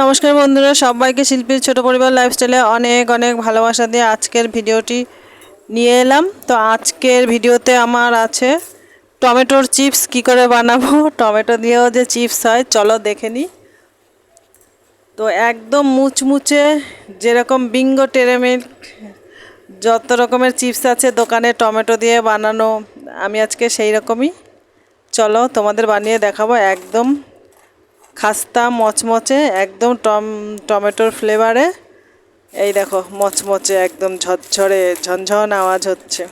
নমস্কার বন্ধুরা, সবাইকে শিল্পীর ছোট পরিবার লাইফস্টাইলে অনেক অনেক ভালোবাসা দিয়ে আজকের ভিডিওটি নিয়ে এলাম। তো আজকের ভিডিওতে আমার আছে টমেটোর চিপস, কি করে বানাবো? টমেটো দিয়েও যে চিপস হয়, চলো দেখে নিই। তো একদম মুচমুচে যেরকম বিঙ্গো টেরেমিল যত রকমের চিপস আছে দোকানে টমেটো দিয়ে বানানো, আমি আজকে সেই রকমই চলো তোমাদের বানিয়ে দেখাবো একদম খাস্তা, মচমচে, একদম টম, টমেটোর ফ্লেভারে এই দেখো, মচমচে, একদম ঝরঝরে, ঝনঝন আওয়াজ হচ্ছে।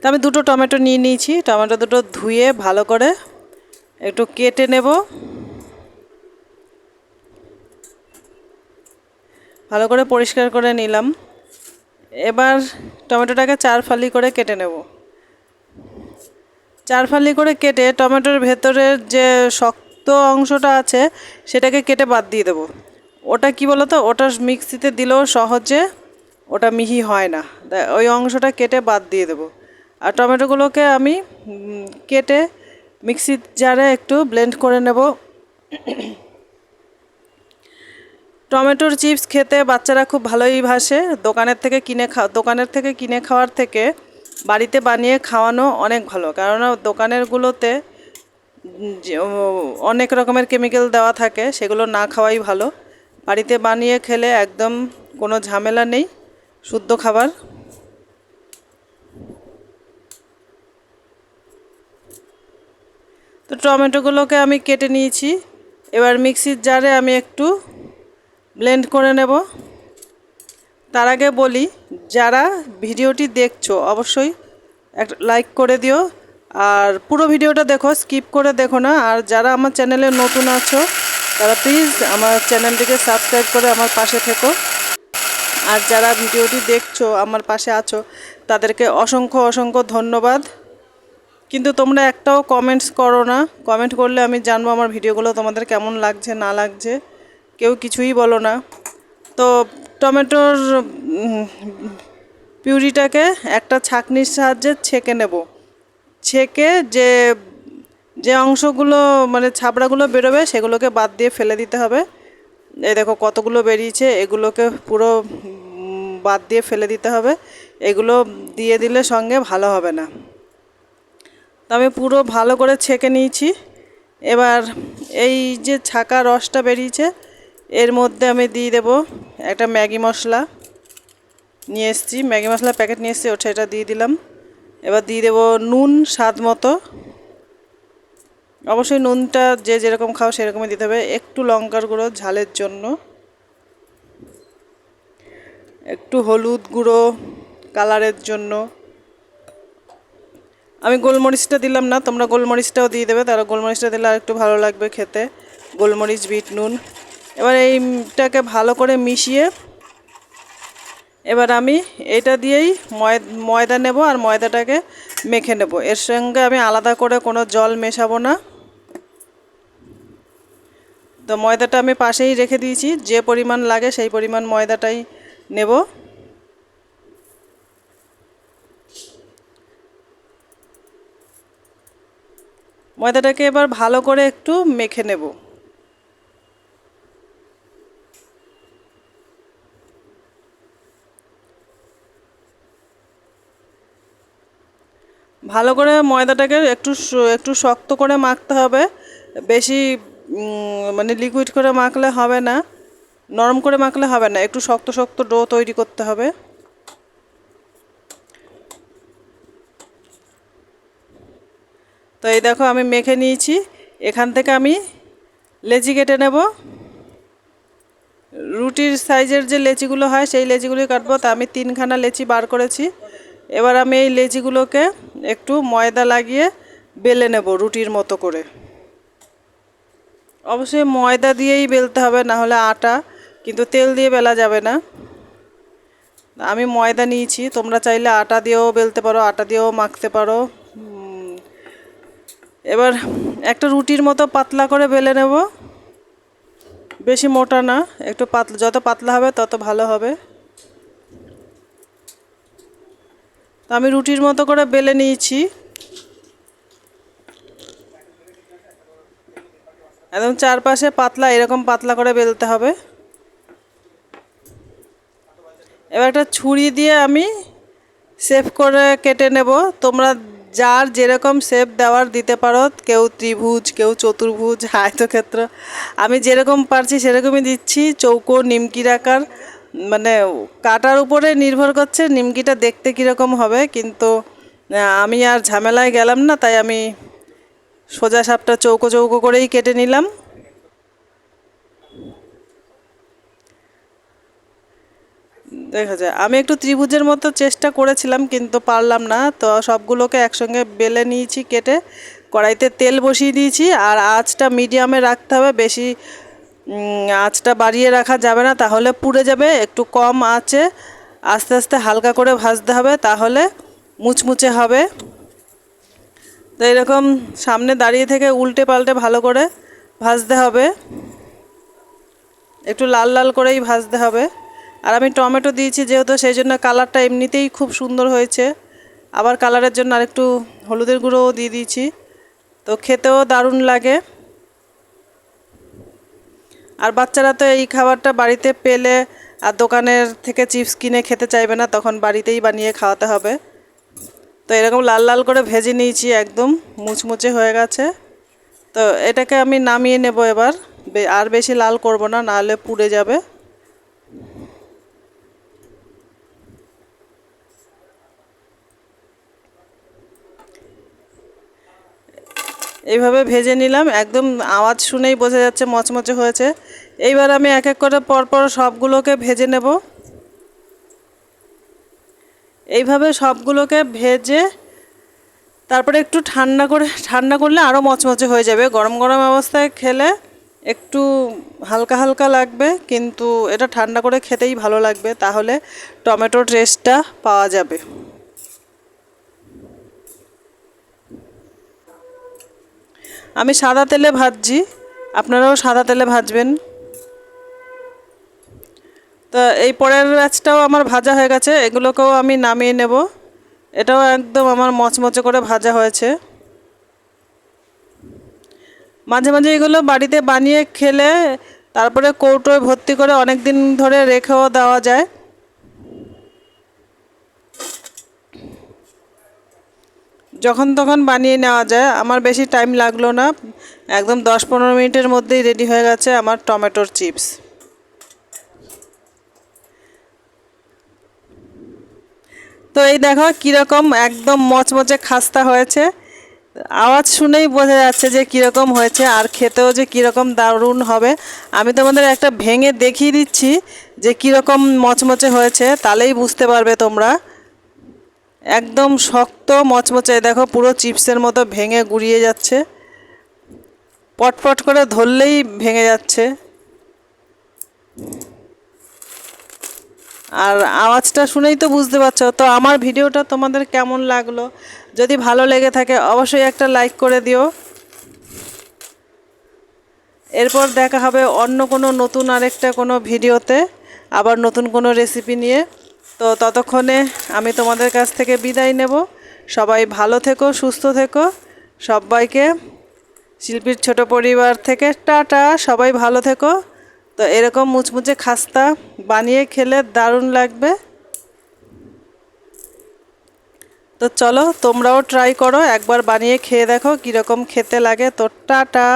তো আমি দুটো টমেটো নিয়ে নিয়েছি। টমেটো দুটো ধুয়ে, ভালো করে একটু কেটে নেব। ভালো করে পরিষ্কার করে নিলাম। এবার টমেটোটাকে চার ফালি করে কেটে নেব। চার ফালি করে কেটে টমেটোর ভেতরের যে শক্ত অংশটা আছে, সেটাকে কেটে বাদ দিয়ে দেবো। ওটা কি বলতো? ওটা মিক্সিতে দিলেও সহজে ওটা মিহি হয় না। ওই অংশটা কেটে বাদ দিয়ে দেবো। আর টমেটোগুলোকে আমি কেটে মিক্সির জারে একটু ব্লেন্ড করে নেব। টমেটোর চিপস খেতে বাচ্চারা খুব ভালোই ভাসে। দোকানের থেকে কিনে খা, দোকানের থেকে কিনে খাওয়ার থেকে বাড়িতে বানিয়ে খাওয়ানো অনেক ভালো। কারণ দোকানেরগুলোতে অনেক রকমের কেমিক্যাল দেওয়া থাকে, সেগুলো না খাওয়াই ভালো। বাড়িতে বানিয়ে খেলে একদম কোনো ঝামেলা নেই, শুদ্ধ খাবার। তো টমেটোগুলোকে আমি কেটে নিয়েছি। এবার মিক্সির জারে আমি একটু ব্লেন্ড করে নেব। তার আগে বলি, যারা ভিডিওটি দেখছ, অবশ্যই একটা লাইক করে দিও। আর পুরো ভিডিওটা দেখো স্কিপ করে দেখো না। আর যারা আমার চ্যানেলে নতুন আছো, তারা প্লিজ আমার চ্যানেলটিকে সাবস্ক্রাইব করে আমার পাশে থেকো। আর যারা ভিডিওটি দেখছ, আমার পাশে আছো, তাদেরকে অসংখ্য অসংখ্য ধন্যবাদ। কিন্তু তোমরা একটাও কমেন্টস করো না। কমেন্ট করলে আমি জানব আমার ভিডিওগুলো তোমাদের কেমন লাগছে, না লাগছে। কেউ কিছুই বলো না। তো টমেটোর পিউরিটাকে একটা ছাঁকনির সাহায্যে ছেঁকে নেব। ছেঁকে যে যে অংশগুলো মানে ছাবড়াগুলো বেরোবে সেগুলোকে বাদ দিয়ে ফেলে দিতে হবে। এই দেখো কতগুলো বেরিয়েছে, এগুলোকে পুরো বাদ দিয়ে ফেলে দিতে হবে। এগুলো দিয়ে দিলে সঙ্গে ভালো হবে না। তো আমি পুরো ভালো করে ছেঁকে নিয়েছি। এবার এই যে ছাকা রসটা বেরিয়েছে, এর মধ্যে আমি দিয়ে দেব একটা ম্যাগি মশলা। নিয়ে এসেছি, ম্যাগি মশলা প্যাকেট নিয়ে এসেছি, ওটা, এটা দিয়ে দিলাম। এবার দিয়ে দেবো নুন স্বাদ মতো। অবশ্যই নুনটা যে যেরকম খাও সেরকমই দিতে হবে। একটু লঙ্কার গুঁড়ো ঝালের জন্য। একটু হলুদ গুঁড়ো কালারের জন্য। আমি গোলমরিচটা দিলাম না, তোমরা গোলমরিচটাও দিয়ে দেবে। তারা গোলমরিচটা দিলে আর একটু ভালো লাগবে খেতে। গোলমরিচ, বিট, নুন। এবার এইটাকে ভালো করে মিশিয়ে এবার আমি এটা দিয়েই ময়, ময়দা নেব আর ময়দাটাকে মেখে নেব। এর সঙ্গে আমি আলাদা করে কোনো জল মেশাবো না। তো ময়দাটা আমি পাশেই রেখে দিয়েছি। যে পরিমাণ লাগে সেই পরিমাণ ময়দাটাই নেব। ময়দাটাকে এবার ভালো করে একটু মেখে নেব। ভালো করে ময়দাটাকে একটু একটু শক্ত করে মাখতে হবে। বেশি মানে লিকুইড করে মাখলে হবে না। নরম করে মাখলে হবে না। একটু শক্ত শক্ত ডো তৈরি করতে হবে। তো এই দেখো আমি মেখে নিয়েছি। এখান থেকে আমি লেচি কেটে নেব। রুটির সাইজের যে লেচিগুলো হয়, সেই লেচিগুলি কাটবো। তা আমি তিনখানা লেচি বার করেছি। এবার আমি এই লেচিগুলোকে একটু ময়দা লাগিয়ে বেলে নেব রুটির মতো করে। অবশ্যই ময়দা দিয়েই বেলতে হবে, না হলে আটা, কিন্তু তেল দিয়ে বেলা যাবে না। আমি ময়দা নিয়েছি, তোমরা চাইলে আটা দিয়েও বেলতে পারো, আটা দিয়েও মাখতে পারো। এবার একটা রুটির মতো পাতলা করে বেলে নেব। বেশি মোটা না, একটু পাতলা, যত পাতলা হবে তত ভালো হবে। তো আমি রুটির মতো করে বেলে নিয়েছি। একদম চারপাশে পাতলা, এরকম পাতলা করে বেলতে হবে। এবার একটা ছুরি দিয়ে আমি সেভ করে কেটে নেব। তোমরা যার যেরকম শেপ দেওয়ার দিতে পারো, কেউ ত্রিভুজ, কেউ চতুর্ভুজ আয়তক্ষেত্র আমি যেরকম পারছি সেরকমই দিচ্ছি। চৌকো, নিমকির আকার মানে কাটার উপরে নির্ভর করছে নিমকিটা দেখতে কীরকম হবে, কিন্তু আমি আর ঝামেলায় গেলাম না, তাই আমি সোজা সাপটা চৌকো চৌকো করেই কেটে নিলাম। দেখা যায় আমি একটু ত্রিভুজের মতো চেষ্টা করেছিলাম, কিন্তু পারলাম না, তো সবগুলোকে একসঙ্গে বেলে নিয়েছি কেটে, কড়াইতে তেল বসিয়ে দিয়েছি, আর আঁচটা মিডিয়ামে রাখতে হবে, বেশি আঁচটা বাড়িয়ে রাখা যাবে না, তাহলে পুড়ে যাবে, একটু কম আঁচে আস্তে আস্তে হালকা করে ভাজতে হবে, তাহলে মুচমুচে হবে। তো এরকম সামনে দাঁড়িয়ে থেকে উল্টে পাল্টে ভালো করে ভাজতে হবে। একটু লাল লাল করেই ভাজতে হবে। আর আমি টমেটো দিয়েছি যেহেতু, সেই জন্য কালারটা এমনিতেই খুব সুন্দর হয়েছে। আবার কালারের জন্য আরেকটু হলুদের গুঁড়োও দিয়ে দিয়েছি। তো খেতেও দারুণ লাগে। আর বাচ্চারা তো এই খাবারটা বাড়িতে পেলে আর দোকানের থেকে চিপস কিনে খেতে চাইবে না, তখন বাড়িতেই বানিয়ে খাওয়াতে হবে। তো এরকম লাল লাল করে ভেজে নিয়েছি একদম, মুচমুচে হয়ে গেছে। তো এটাকে আমি নামিয়ে নেব এবার আর বেশি লাল করব না নাহলে পুড়ে যাবে। এইভাবে ভেজে নিলাম, একদম আওয়াজ শুনেই বোঝা যাচ্ছে মচমচে হয়েছে। এইবার আমি এক এক করে পরপর সবগুলোকে ভেজে নেব। এইভাবে সবগুলোকে ভেজে তারপরে একটু ঠান্ডা করে, ঠান্ডা করলে আরও মচমচে হয়ে যাবে। গরম গরম অবস্থায় খেলে একটু হালকা হালকা লাগবে, কিন্তু এটা ঠান্ডা করে খেতেই ভালো লাগবে। তাহলে টমেটোর টেস্টটা পাওয়া যাবে। আমি সাদা তেলে ভাজছি। আপনারাও সাদা তেলে ভাজবেন। তো এই পরের ব্যাচটাও আমার ভাজা হয়ে গেছে, এগুলোকেও আমি নামিয়ে নেব। এটাও একদম আমার মচমচে করে ভাজা হয়েছে। মাঝে মাঝে এগুলো বাড়িতে বানিয়ে খেলে তারপরে কৌটোয় ভর্তি করে অনেক দিন ধরে রেখেও দেওয়া যায়। যখন তখন বানিয়ে নেওয়া যায়, আমার বেশি টাইম লাগল না। একদম দশ পনেরো মিনিটের মধ্যেই রেডি হয়ে গেছে আমার টমেটোর চিপস তো এই দেখো কীরকম একদম মচমচে খাস্তা হয়েছে। আওয়াজ শুনেই বোঝা যাচ্ছে যে কীরকম হয়েছে আর খেতেও যে কীরকম দারুণ হবে। আমি তোমাদের একটা ভেঙে দেখিয়ে দিচ্ছি যে কীরকম মচমচে হয়েছে, তাহলেই বুঝতে পারবে তোমরা। একদম শক্ত মচমচে দেখো পুরো চিপসের মতো ভেঙে গুড়িয়ে যাচ্ছে। পটপট করে ধরলেই ভেঙে যাচ্ছে। আর আওয়াজটা শুনেই তো বুঝতে পারছ। তো আমার ভিডিওটা তোমাদের কেমন লাগল? যদি ভালো লেগে থাকে, অবশ্যই একটা লাইক করে দিও। এরপর দেখা হবে অন্য কোনো নতুন আরেকটা কোনো ভিডিওতে, আবার নতুন কোনো রেসিপি নিয়ে। তো ততক্ষণে আমি তোমাদের কাছ থেকে বিদায় নেব। সবাই ভালো থেকো, সুস্থ থেকো। সবাইকে, শিল্পীর ছোট পরিবার থেকে টাটা। সবাই ভালো থেকো। তো এরকম মুচমুচে খাস্তা বানিয়ে খেলে দারুণ লাগবে। তো চলো তোমরাও ট্রাই করো, একবার বানিয়ে খেয়ে দেখো কীরকম খেতে লাগে। তো টাটা।